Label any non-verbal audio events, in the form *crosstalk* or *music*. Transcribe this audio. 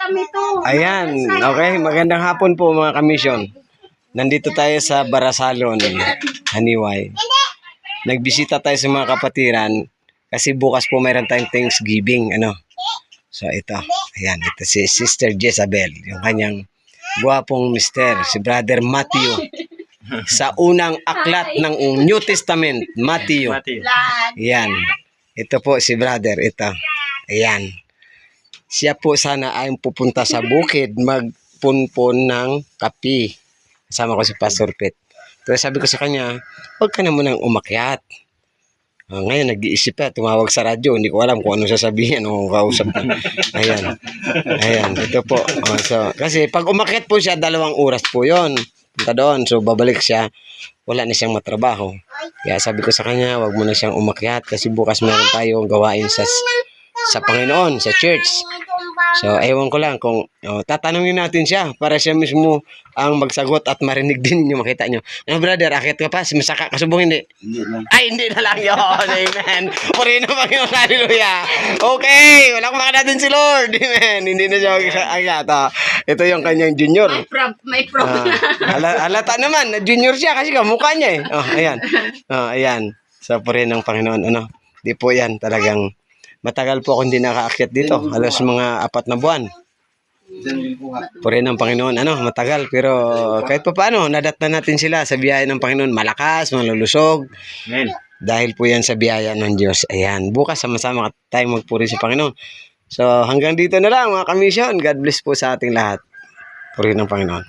kami to. Ayan, okay. Magandang hapon po mga kamisyon. Nandito tayo sa Barasalon, Haniway. Nagbisita tayo sa mga kapatiran kasi bukas po mayroon tayong Thanksgiving, ano. So ito, ayan, ito si Sister Jezabel, yung kanyang guwapong mister, si Brother Matthew. Sa unang aklat ng New Testament, Matthew. Lahat. Ayan. Ito po si brother, ito. Ayan. Siya po sana ay pupunta sa bukid magpunpon ng kapi. Kasama ko si Pastor Pet. Pero sabi ko sa kanya, huwag ka na munang umakyat. Ah, ngayon, nag-iisip pa, tumawag sa radyo. Hindi ko alam kung ano sasabihin o kausap na. Ayan. Ayan, ito po. Oh, so, kasi pag umakyat po siya, dalawang oras po yon Punta doon. So, babalik siya. Wala na siyang matrabaho. Kaya sabi ko sa kanya, wag mo na siyang umakyat kasi bukas meron tayong gawain sa sa Panginoon, sa church. So, ewan ko lang kung oh, tatanungin natin siya para siya mismo ang magsagot at marinig *laughs* din niyo makita niyo. Ano brother, akit ka pa? Si Masaka kasubong hindi? Hindi lang. Ay, hindi na lang yun. *laughs* Amen. Purihin ang Panginoon. Hallelujah. Okay. Wala akong makita din si Lord. *laughs* Amen. Hindi na siya mag-akyat. ah. Ito yung kanyang junior. May prob, may problem. Ah, ala- alata naman, na junior siya kasi kamukha niya eh. Oh, ayan. Oh, ayan. Sa purihin ng Panginoon. Ano? Di po yan talagang matagal po ako hindi nakaakyat dito. Halos mga apat na buwan. Purihin ng Panginoon. Ano, matagal. Pero kahit pa paano, nadat na natin sila sa biyaya ng Panginoon. Malakas, malulusog. Amen. Dahil po yan sa biyaya ng Diyos. Ayan. Bukas sama-sama tayo magpuri sa Panginoon. So hanggang dito na lang mga kamisyon. God bless po sa ating lahat. Purihin ng Panginoon.